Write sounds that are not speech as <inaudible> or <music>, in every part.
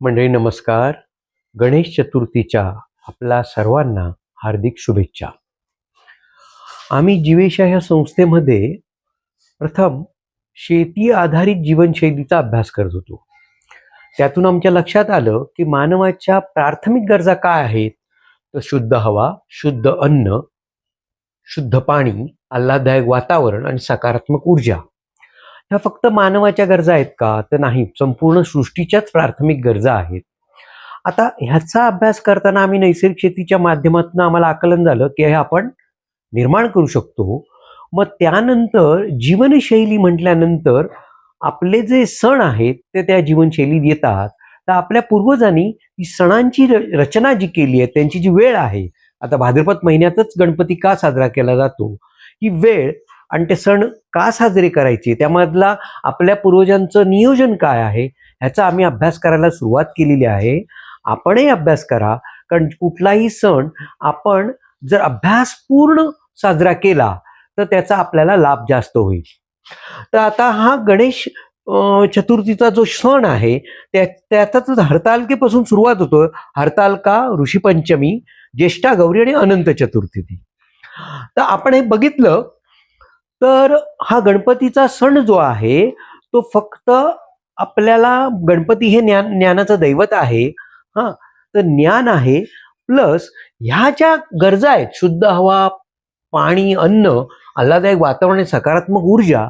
मंडळी नमस्कार. गणेश चतुर्थीच्या आपल्या सर्वांना हार्दिक शुभेच्छा. आम्ही जीवेशा ह्या संस्थेमध्ये प्रथम शेती आधारित जीवनशैलीचा अभ्यास करत होतो. त्यातून आमच्या लक्षात आलं की मानवाच्या प्राथमिक गरजा काय आहेत? तर शुद्ध हवा शुद्ध अन्न शुद्ध पाणी आल्हाददायक वातावरण आणि सकारात्मक ऊर्जा. ह्या फक्त मानवाच्या गरजा आहेत का? तर नाही. संपूर्ण सृष्टीच्याच प्राथमिक गरजा आहेत. आता ह्याचा अभ्यास करताना आम्ही नैसर्गिक शेतीच्या माध्यमातून आम्हाला आकलन झालं की हे आपण निर्माण करू शकतो. मग त्यानंतर जीवनशैली म्हटल्यानंतर आपले जे सण आहेत ते त्या जीवनशैलीत येतात. तर आपल्या पूर्वजांनी ती सणांची र- रचना जी केली आहे त्यांची जी वेळ आहे आता भाद्रपद महिन्यातच गणपती का साजरा केला जातो? ही वेळ आणि ते सण का साजरे करायचे? त्यामधला आपल्या पूर्वजांचं नियोजन काय आहे? ह्याचा आम्ही अभ्यास करायला सुरुवात केलेली आहे. आपणही अभ्यास करा. कारण कुठलाही सण आपण जर अभ्यास पूर्ण साजरा केला तर त्याचा आपल्याला लाभ जास्त होईल. तर आता हा गणेश चतुर्थीचा जो सण आहे त्या त्याचाच हरतालकेपासून सुरुवात होतो. हरतालका ऋषीपंचमी ज्येष्ठा गौरी आणि अनंत चतुर्थी तर आपण हे बघितलं तर हा गणपतीचा सण जो आहे तो फक्त आपल्याला गणपती हे ज्ञान ज्ञानाचं दैवत आहे. हा तर ज्ञान आहे प्लस ह्या ज्या गरजा आहेत शुद्ध हवा पाणी अन्न आल्हादायक वातावरण सकारात्मक ऊर्जा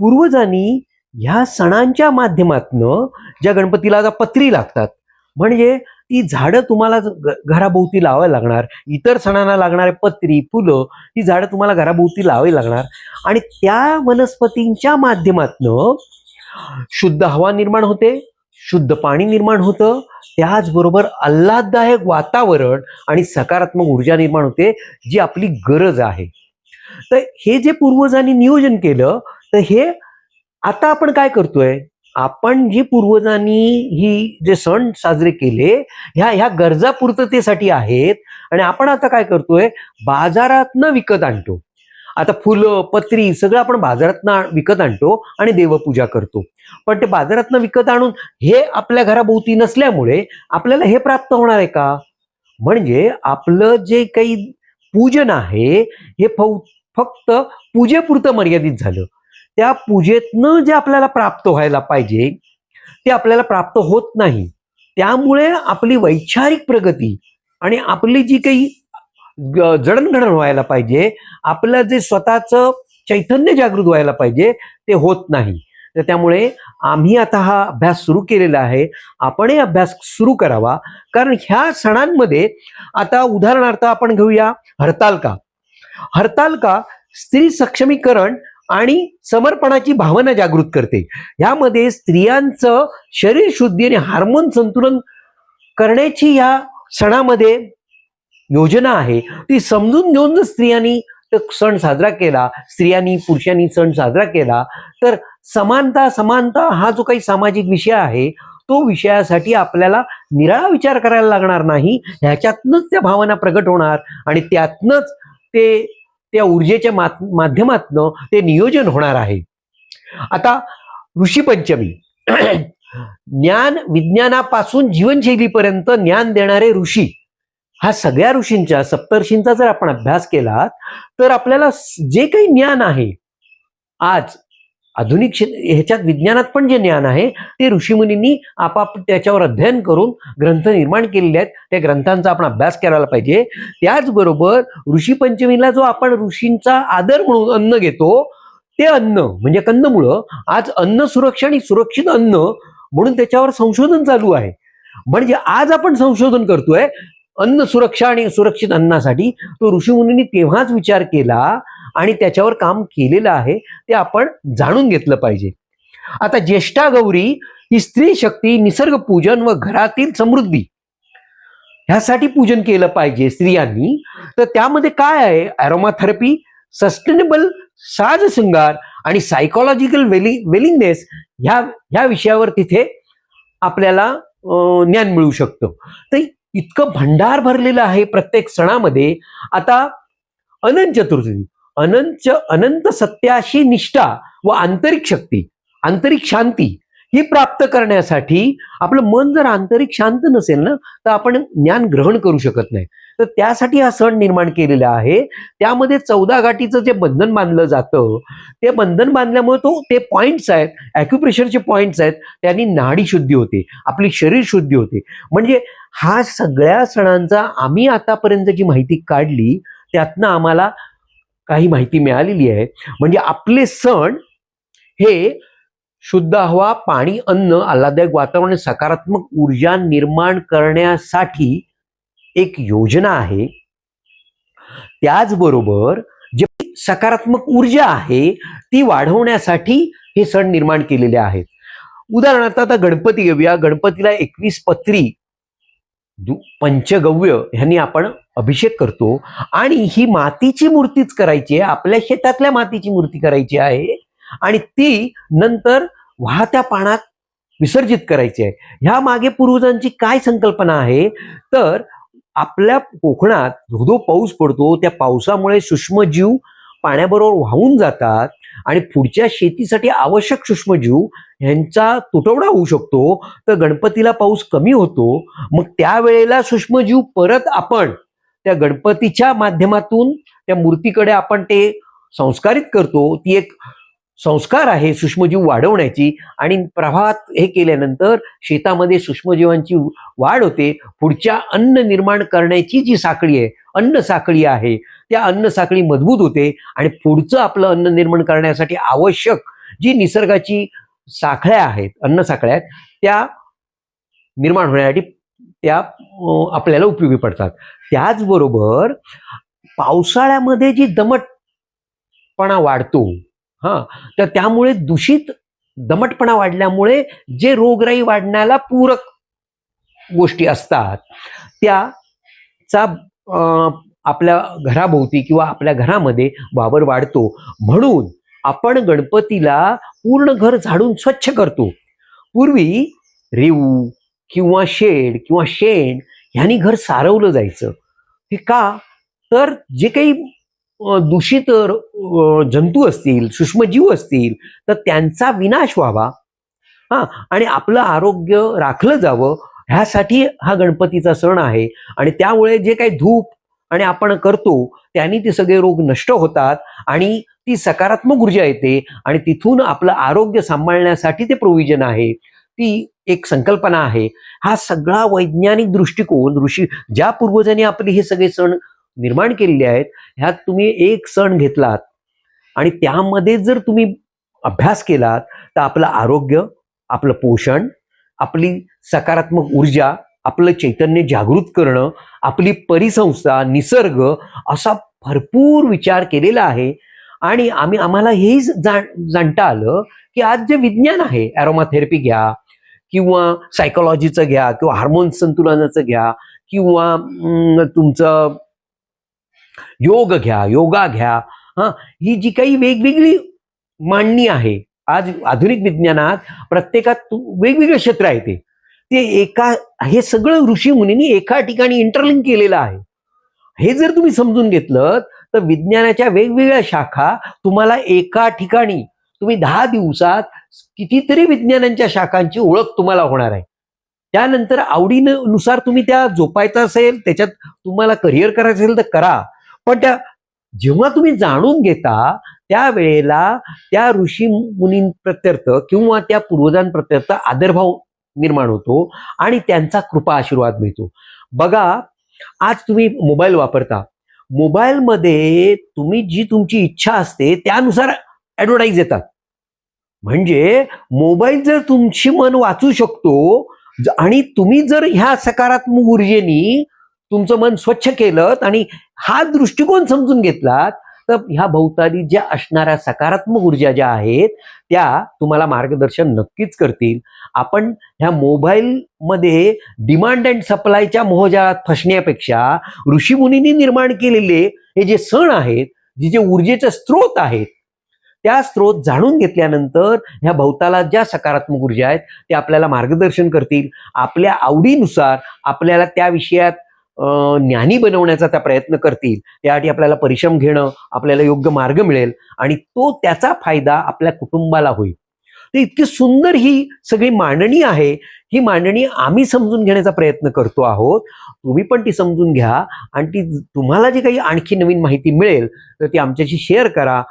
पूर्वजांनी ह्या सणांच्या माध्यमातनं ज्या गणपतीला आता पत्री लागतात म्हणजे ती झाडं तुम्हाला घराभोवती लावावी लागणार इतर सणांना लागणारे पत्री फुलं ही झाडं तुम्हाला घराभोवती लावावी लागणार. आणि त्या वनस्पतींच्या माध्यमातनं शुद्ध हवा निर्माण होते शुद्ध पाणी निर्माण होतं त्याचबरोबर आल्हाददायक वातावरण आणि सकारात्मक ऊर्जा निर्माण होते जी आपली गरज आहे. तर हे जे पूर्वजांनी नियोजन केलं तर हे आता आपण काय करतोय? आपण जी पूर्वजांनी ही जे सण साजरे केले ह्या ह्या गरजा पूर्ततेसाठी आहेत. आणि आपण आता काय करतोय? बाजारातनं विकत आणतो. आता फुलं पत्री सगळं आपण बाजारातनं विकत आणतो आणि देवपूजा करतो. पण ते बाजारातनं विकत आणून हे आपल्या घराभोवती नसल्यामुळे आपल्याला हे प्राप्त होणार आहे का? म्हणजे आपलं जे काही पूजन आहे हे फौ- फक्त पूजेपुरतं मर्यादित झालं. त्या पूजेतनं जे आपल्याला प्राप्त व्हायला पाहिजे ते आपल्याला प्राप्त होत नाही. त्यामुळे आपली वैचारिक प्रगती आणि आपली जी काही जडणघडण व्हायला पाहिजे आपलं जे स्वतःचं चैतन्य जागृत व्हायला पाहिजे ते होत नाही. तर त्यामुळे आम्ही आता हा अभ्यास सुरू केलेला आहे. आपणही अभ्यास सुरू करावा. कारण ह्या सणांमध्ये आता उदाहरणार्थ आपण घेऊया हरतालका. हरतालका स्त्री सक्षमीकरण आणि समर्पणाची भावना जागृत करते. ह्यामध्ये स्त्रियांचं शरीर शुद्धी आणि हार्मोन संतुलन करण्याची या सणामध्ये योजना आहे. ती समजून घेऊन जर स्त्रियांनी सण साजरा केला स्त्रियांनी पुरुषांनी सण साजरा केला तर समानता समानता हा जो काही सामाजिक विषय आहे तो विषयासाठी आपल्याला निराळा विचार करायला लागणार नाही. ह्याच्यातनंच त्या भावना प्रगट होणार आणि त्यातनंच ते त्या ऊर्जेच्या माध्यमातनं ते नियोजन होणार आहे. आता ऋषीपंचमी <clears throat> ज्ञान विज्ञानापासून जीवनशैलीपर्यंत ज्ञान देणारे ऋषी हा सगळ्या ऋषींच्या सप्तर्षींचा जर आपण अभ्यास केला तर आपल्याला जे काही ज्ञान आहे आज आधुनिक ह्याच्यात विज्ञानात पण जे ज्ञान आहे ते ऋषीमुनींनी आपाप त्याच्यावर अध्ययन करून ग्रंथ निर्माण केलेले आहेत. त्या ग्रंथांचा आपण अभ्यास करायला पाहिजे. त्याचबरोबर ऋषी पंचमीला जो आपण ऋषींचा आदर म्हणून अन्न घेतो ते अन्न म्हणजे कंदमुळं आज अन्न सुरक्षा आणि सुरक्षित अन्न म्हणून त्याच्यावर संशोधन चालू आहे. म्हणजे आज आपण संशोधन करतोय अन्न सुरक्षा आणि सुरक्षित अन्नासाठी. तो ऋषीमुनींनी तेव्हाच विचार केला आणि त्याच्यावर काम केलेलं आहे ते आपण जाणून घेतलं पाहिजे. आता ज्येष्ठा गौरी ही स्त्री शक्ती निसर्ग पूजन व घरातील समृद्धी. ह्यासाठी पूजन केलं पाहिजे स्त्रियांनी. तर त्यामध्ये काय आहे? ॲरोमाथेरपी सस्टेनेबल साज शृंगार आणि सायकोलॉजिकल वेलिंग वेलिंगनेस ह्या ह्या विषयावर तिथे आपल्याला ज्ञान मिळू शकतं. तर इतकं भंडार भरलेलं आहे प्रत्येक सणामध्ये. आता अनंत चतुर्थी. अनंत अनंत सत्याशी निष्ठा व आंतरिक शक्ती आंतरिक शांती ही प्राप्त करण्यासाठी आपलं मन जर आंतरिक शांत नसेल ना तर आपण ज्ञान ग्रहण करू शकत नाही. तर त्यासाठी हा सण निर्माण केलेला आहे. त्यामध्ये चौदा गाठीचं जे बंधन बांधलं जातं ते बंधन बांधल्यामुळे तो ते पॉईंट्स आहेत ॲक्युप्रेशरचे पॉईंट्स आहेत त्यांनी नाडी शुद्धी होते आपली शरीर शुद्धी होते. म्हणजे हा सगळ्या सणांचा आम्ही आतापर्यंत जी माहिती काढली त्यातनं आम्हाला काही माहिती मिळालेली आहे. म्हणजे आपले सण हे शुद्ध हवा पाणी अन्न आल्हाददायक वातावरण सकारात्मक ऊर्जा निर्माण करण्यासाठी एक योजना आहे. त्याचबरोबर जे सकारात्मक ऊर्जा आहे ती वाढवण्यासाठी हे सण निर्माण केलेले आहेत. उदाहरणार्थ आता गणपती घेऊया गणपतीला एकवीस पत्री पंचगव्य ह्यांनी आपण अभिषेक करतो. आणि ही मातीची मूर्तीच करायची आहे. आपल्या शेतातल्या मातीची मूर्ती करायची आहे. आणि ती नंतर वाहत्या पाण्यात विसर्जित करायची आहे. ह्या मागे पूर्वजांची काय संकल्पना आहे? तर आपल्या कोकणात धोधो पाऊस पडतो त्या पावसामुळे सूक्ष्मजीव पाण्याबरोबर वाहून जातात. आणि पुढच्या शेतीसाठी आवश्यक सूक्ष्मजीव यांचा तुटवडा होऊ शकतो तर गणपतीला पाऊस कमी होतो मग त्यावेळेला सूक्ष्मजीव परत आपण त्या गणपतीच्या माध्यमातून त्या मूर्तीकडे आपण ते संस्कारित करतो ती एक संस्कार आहे सूक्ष्मजीव वाढवण्याची आणि प्रभात हे केल्यानंतर शेतामध्ये सूक्ष्मजीवांची वाढ होते. पुढच्या अन्न निर्माण करण्याची जी साखळी आहे अन्न साखळी आहे त्या अन्न साखळी मजबूत होते आणि पुढचं आपलं अन्न निर्माण करण्यासाठी आवश्यक जी निसर्गाची साखळ्या आहेत अन्न साखळ्या आहेत त्या निर्माण होण्यासाठी त्या आपल्याला उपयोगी पडतात. त्याचबरोबर पावसाळ्यामध्ये जी दमटपणा वाढतो हा. तर त्यामुळे दूषित दमटपणा वाढल्यामुळे जे रोगराई वाढण्याला पूरक गोष्टी असतात त्याचा आपल्या घराभोवती किंवा आपल्या घरामध्ये वावर वाढतो. म्हणून आपण गणपतीला पूर्ण घर झाडून स्वच्छ करतो. पूर्वी रेऊ किंवा शेड किंवा शेण ह्यांनी घर सारवलं जायचं. हे का? तर जे काही दूषित जंतू असतील सूक्ष्मजीव असतील तर त्यांचा विनाश व्हावा. हा आणि आपलं आरोग्य राखलं जावं ह्यासाठी हा गणपतीचा सण आहे. आणि त्यामुळे जे काही धूप आणि आपण करतो त्यांनी ते सगळे रोग नष्ट होतात आणि ती सकारात्मक ऊर्जा येते आणि तिथून आपलं आरोग्य सांभाळण्यासाठी ते प्रोव्हिजन आहे. ती एक संकल्पना आहे. हा सगळा वैज्ञानिक दृष्टिकोन ऋषी ज्या पूर्वजांनी आपले हे सगळे सण निर्माण केलेले आहेत ह्यात तुम्ही एक सण घेतलात. आणि त्यामध्ये जर तुम्ही अभ्यास केलात तर आपलं आरोग्य आपलं पोषण आपली सकारात्मक ऊर्जा आपलं चैतन्य जागृत करणं आपली परिसंस्था निसर्ग असा भरपूर विचार केलेला आहे. आणि आम्ही आम्हाला हेही जाण जाणता आलं की आज जे विज्ञान आहे ॲरोमाथेरपी घ्या किंवा सायकोलॉजीचं घ्या किंवा हार्मोन संतुलनाचं घ्या किंवा तुमचं योग घ्या योगा घ्या. हा? ही जी काही वेगवेगळी मांडणी आहे आज आधुनिक विज्ञानात प्रत्येकात वेगवेगळे क्षेत्र आहे ते. ते एका हे सगळं ऋषी मुनींनी एका ठिकाणी इंटरलिंक केलेलं आहे. हे जर तुम्ही समजून घेतलं तर विज्ञानाच्या वेगवेगळ्या शाखा तुम्हाला एका ठिकाणी तुम्ही दहा दिवसात कितीतरी विज्ञानांच्या शाखांची ओळख तुम्हाला होणार आहे. त्यानंतर आवडीनुसार तुम्ही त्या जोपायचं असेल त्याच्यात तुम्हाला करिअर करायचं असेल तर करा. पण त्या जेव्हा तुम्ही जाणून घेता त्यावेळेला त्या ऋषी मुनींप्रत्यर्थ किंवा त्या पूर्वजांप्रत्यर्थ आदरभाव निर्माण होतो आणि त्यांचा कृपा आशीर्वाद मिळतो. बघा आज तुम्ही मोबाईल वापरता. मोबाईलमध्ये तुम्ही जी तुमची इच्छा असते त्यानुसार ॲडव्हर्टाईज येतात म्हणजे मोबाईल जर तुमची मन वाचू शकतो आणि तुम्ही जर ह्या सकारात्मक ऊर्जेनी तुमचं मन स्वच्छ केलं आणि हा दृष्टिकोन समजून घेतलात तर ह्या भोवताली ज्या असणाऱ्या सकारात्मक ऊर्जा ज्या आहेत त्या तुम्हाला मार्गदर्शन नक्कीच करतील. आपण ह्या मोबाईलमध्ये डिमांड अँड सप्लायच्या मोहजाळात फसण्यापेक्षा ऋषीमुनींनी निर्माण केलेले हे जे सण आहेत जे जे ऊर्जेचे स्रोत आहेत त्या स्रोत जाणून घेतल्यानंतर ह्या भोवताला ज्या सकारात्मक ऊर्जा आहेत ते आपल्याला मार्गदर्शन करतील. आपल्या आवडीनुसार आपल्याला त्या विषयात ज्ञानी बनवण्याचा त्या प्रयत्न करतील. त्यासाठी आपल्याला परिश्रम घेणं आपल्याला योग्य मार्ग मिळेल आणि तो त्याचा फायदा आपल्या कुटुंबाला होईल. तर इतकी सुंदर ही सगळी मांडणी आहे ही मांडणी आम्ही समजून घेण्याचा प्रयत्न करतो आहोत. तुम्ही पण ती समजून घ्या आणि ती तुम्हाला जी काही आणखी नवीन माहिती मिळेल तर ती आमच्याशी शेअर करा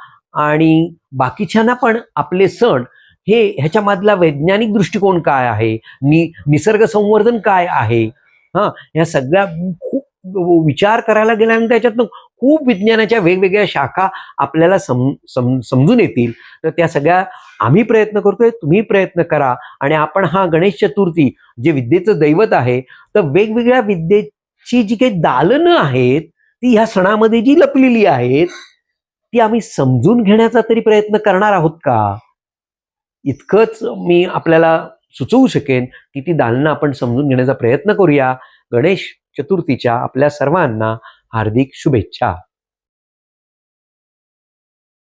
आणि बाकीच्यांना पण आपले सण हे ह्याच्यामधला वैज्ञानिक दृष्टिकोन काय आहे नि निसर्ग संवर्धन काय आहे हा या सगळ्या खूप विचार करायला गेल्यानंतर त्याच्यातनं खूप विज्ञानाच्या वेगवेगळ्या शाखा आपल्याला सम सम समजून येतील. तर त्या सगळ्या आम्ही प्रयत्न करतोय तुम्ही प्रयत्न करा. आणि आपण हा गणेश चतुर्थी जे विद्येचं दैवत आहे तर वेगवेगळ्या विद्येची जी काही दालनं आहेत ती ह्या सणामध्ये जी लपलेली आहेत ती आम्ही समजून घेण्याचा तरी प्रयत्न करणार आहोत का? इतकंच मी आपल्याला सुचवू शकेन की ती दालनं आपण समजून घेण्याचा प्रयत्न करूया. गणेश चतुर्थीच्या आपल्या सर्वांना हार्दिक शुभेच्छा.